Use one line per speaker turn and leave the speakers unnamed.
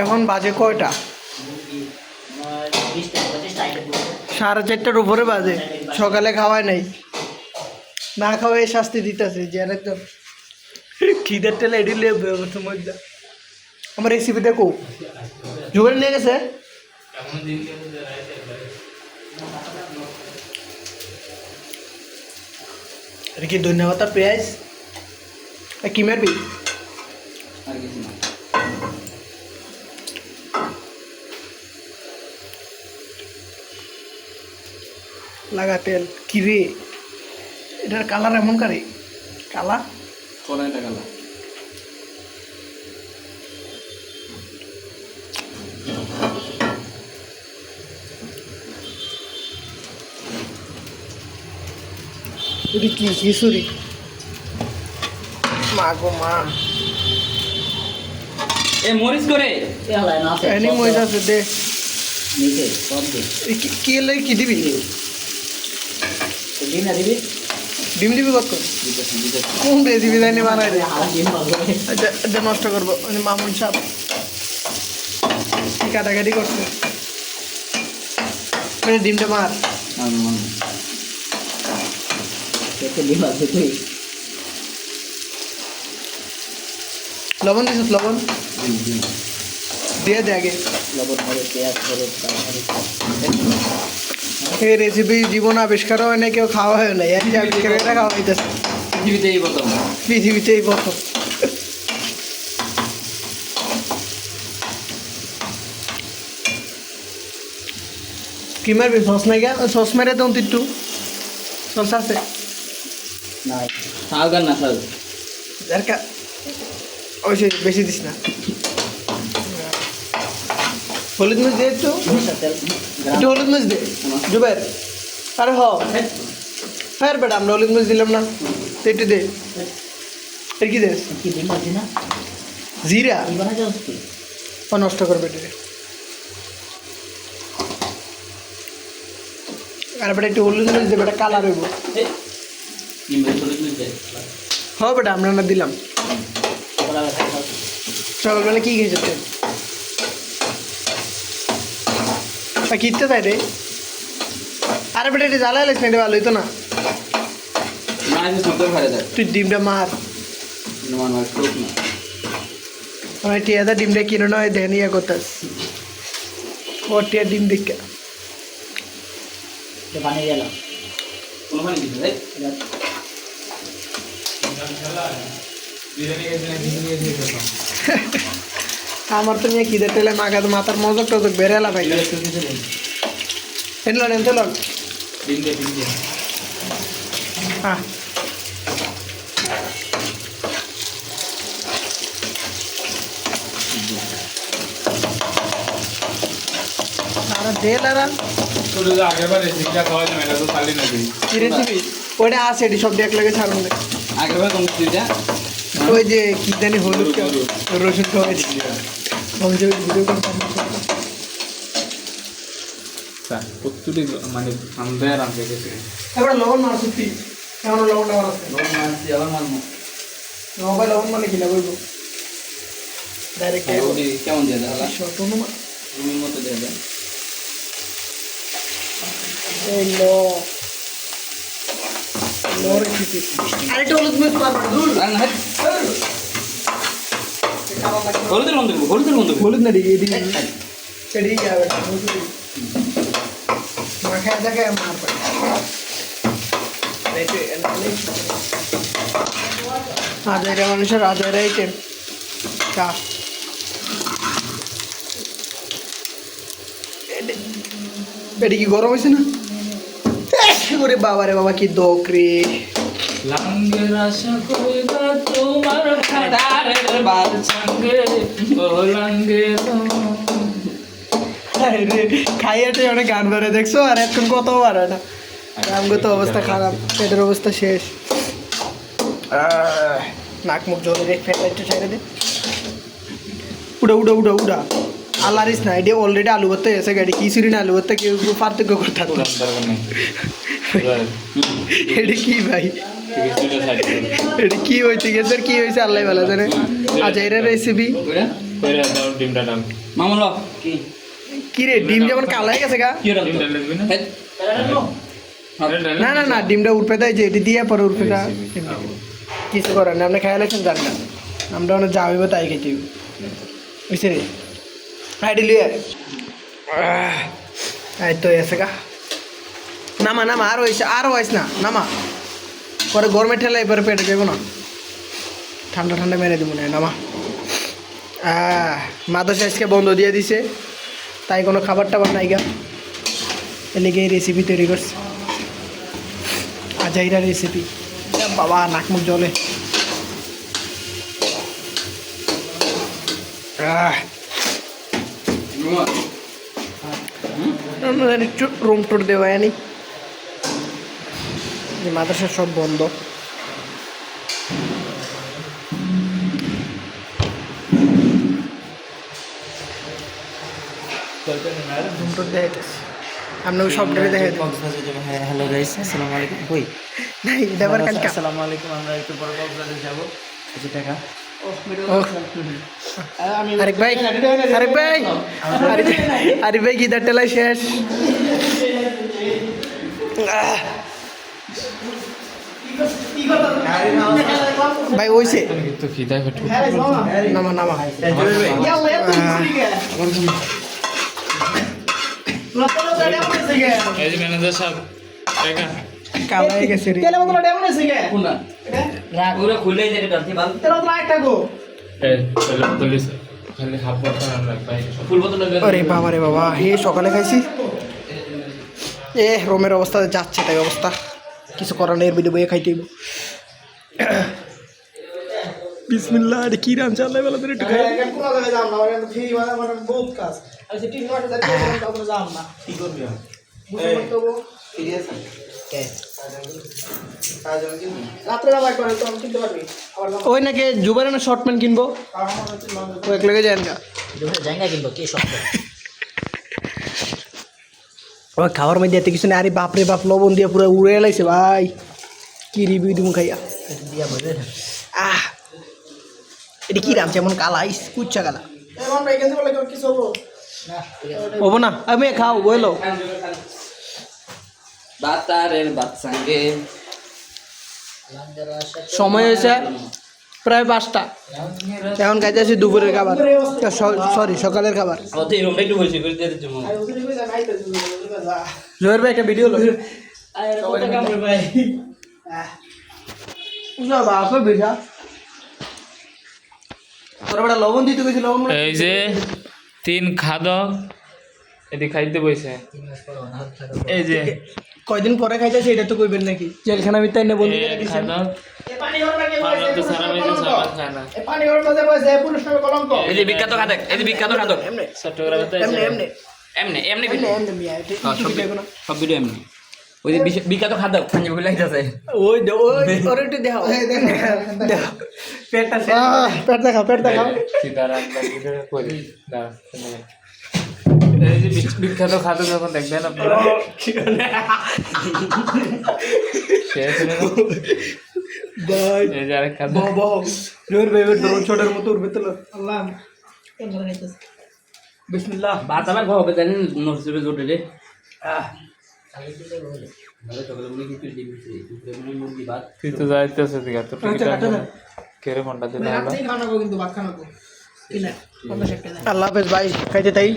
এখন বাজে কয়টা? সাড়ে চারটার উপরে বাজে। সকালে খাওয়াই নাই। না খাওয়াই শাস্তি দিতেছে যে একদম। খিদের টেলে এডি লেবে মধ্যে আমার রেসিপি দেখো। জুগার নিয়ে গেছে? এটা কি ধন্যবাদ পেঁয়াজ? কি মারবি লাগা তেল কি রে এটার কালার এমন কারে কালা
কড়াইটা
এটা কি মা গো মা।
এ মরিচ করে।
এনি মজা আছে দে।
নিচে সব দে।
কি কি কি দিবি?
দিন না দিবি?
ডিম দিবি কত? কোন রেসিপি জানি বানাই দে। এটা নষ্ট করব। মানে মামুন সাহেব কি কাটাকাটি করছে? মানে ডিমটা মার।
দিন আছে তুই।
লবণ দিছিস লবণ
দিন দিন
দিয়ে দে আগে
লবণ হলুদ পেঁয়াজ হলুদ তারপরে
এই রেসিপি জীবন আবিষ্কারও হয় না কেউ খাওয়া হয় না এক আবিষ্কার এটা খাওয়া হইতেছে
পৃথিবীতে এই প্রথম
পৃথিবীতে এই প্রথম কি মারবি সস নাই গা সস মেরে তো একটু সস আছে
নাই
শাক আর না শাক
দরকার ওই সে বেশি দিস না। হলুদ মরিচ দে একটু। একটু হলুদ মরিচ দে। জুবের। আরে হ। হ্যাঁ বেটা আমরা হলুদ মরিচ দিলাম না। তো একটু দে। এর কি দে?
কি দিন আছে না
জিরা। ও নষ্ট করবে এটা। আর বেটা একটু হলুদ মরিচ দে বেটা কালার হইব। হ বেটা আমরা না দিলাম। সকালবেলা কি খেয়েছে? তুই আর কিনতে চাই রে আরে বেটা এটা জ্বালা এলিস না। এটা ভালো হইতো না তুই ডিমটা মার। আমার টিয়াদা ডিমটা কিনে না হয় দেন ইয়ে করতাস ও টিয়া ডিম দেখে।
বানিয়ে গেলাম
কোনো পানি দিতে দেয়
আমার তো নিয়ে খিদে টেলে মাখা মাথার মজক টজক ভাই।
একটু কিছু দিন
এনলন এনতে লন।
দিন দে দিন দে।
হ্যাঁ ওইটা আছে এটি সব দেখ লাগে ছাড়ুন দে
আগের বার কোন
ওই যে কি জানি হলুদ রসুন খাওয়াইছি
প্রত্যেকটি মানে আনতে আর আনতে গেছে।
এবার লবণ মার সত্যি কেমন লবণ টাবণ আছে?
লবণ মারছি আবার
লবণ মানে কিনা বলব ডাইরেক্ট
কেমন দিয়ে দেয় রুমের মতো দিয়ে দেয়
এই ল। ল রেসিপি আরেকটা হলুদ মিক্স পারবে
না হলুদের করব হলুদের করব
হলুদ না যাবে মাখায় মানুষের হাজারে আইটেম চা এটা কি গরম হয়েছে না? ওরে বাবা রে বাবা কি দোক রে
লাঙ্গের আশা কইরা তোমার বাল সঙ্গে ও লাঙ্গের
খাইয়াটে অনেক গান ধরে দেখছ? আর এখন কত বার না? আমগো তো অবস্থা খারাপ পেটের অবস্থা শেষ। নাক মুখ জলে রে ফেটাইতে ছেড়ে দে। উড়া উড়া উড়া উড়া। আলারিস না এটা অলরেডি আলু ভর্তা এসে গাড়ি। কি না আলু ভর্তা কেউ পার্থক্য করতে এটা কি ভাই? এটা কি হয়েছে? গেছে কি হয়েছে? আল্লাহ ভালো জানে। আচ্ছা এটা রেসিপি
ওইটা
ডিমটা ডাম
মামুন ল।
কি
কি রে ডিম যেমন কালো হয়ে গেছে গা?
কি ওটা?
ডিমটা লাগবে না?
না না না ডিমটা উঠবে তাই যে এটি দিয়ে পরে উঠবে কিছু করার না আপনি খেয়াল রাখছেন জান না আমরা অনেক যা হইব তাই খেতে বুঝছে রে আইডি লিয়ে এই তো এসে গা। নামা নামা আর হয়েছে আর হয়েছে না নামা। পরে গরমে ঠেলে এবারে পেটে যাব না। ঠান্ডা ঠান্ডা মেরে দেবো না নামা। মাদ্রাসা আজকে বন্ধ দিয়ে দিছে তাই কোনো খাবার টাবার নাই গা। এলিগে রেসিপি তৈরি করছে। আজাইরা রেসিপি বাবা নাক মুখ জলে রুম টুর দেওয়া আনি। যে মাদ্রাসা সব বন্ধ। সব ডেটে দেবো।
হ্যালো গাইস আসসালামু আলাইকুম। কই?
নাই এটা আবার কালকে।
আসসালামু আলাইকুম আমরা একটু পরে কক্সবাজার যাব। কিছু টাকা?
আরেক ভাই আরেক ভাই ভাই গিদার টেলাই শেষ। আহ। ভাই, ওইছে।
তো ফেটে
নামা নামা বাবা রে বাবা হে সকালে খাইছি। এ রোমের অবস্থা যাচ্ছে তাই অবস্থা। কিছু করার নেই ভিডিও বইয়ে খাইতে আরে কি রাম চালাই বেলা ধরে একটু খাই। ওই নাকি জুবারে না শর্ট প্যান্ট কিনবো? ও এক লেগে যায় না।
জায়গা কিনবো কি সব
ওই খাওয়ার মধ্যে এত কিছু নেই আরে বাপরে বাপ লবণ দিয়ে পুরো উড়ে এলাইছে ভাই। কি রিভিউ দিব খাইয়া। আহ এটা কি রাম? যেমন কালা ইস কুচ্চা কালা। হব না আমি খাও বইলো
বাতারের বাচ্চাঙ্গে
সময় হয়েছে প্রায় পাঁচটা। এখন খাইতে আছি দুপুরের খাবার। সরি সকালের খাবার। জয়ের ভাই একটা ভিডিও লো তোর বেটা লবণ দিতে গেছি লবণ মনে-
এই যে তিন খাদক এদিকে খাইতে বইছে। এই যে।
কয়দিন পরে খাইতেছি এটা তো কইবেন নাকি? জেলখানা ভিতরে না বন্দি করে দিছেন।
সব
ভিডিও
এমনি। ওই যে বিখ্যাত খাদক পাঞ্জাবি গুলো আইতাছে
ওই ওর একটু দেখাও। দেখাও পেটটা পেট দেখাও পেট দেখাও।
এই যে বিখ্যাত খাদ্য যখন দেখবেন আপনারা শেষ গেল।
ভাই
এই যে আরেক খাদ্য।
বাহ বাহ জোর বেবে ড্রোন শটের মতো উড়বে তো আল্লাহ। বিসমিল্লাহ।
ভাত আমার হবে জানেন নরসিবে জোটে রে
আহ
তুই তো যাইতেছে দিকে তো
আচ্ছা, আচ্ছা।
কেড়ে দিলে
আল্লাহ হাফেজ ভাই খাইতে তাই?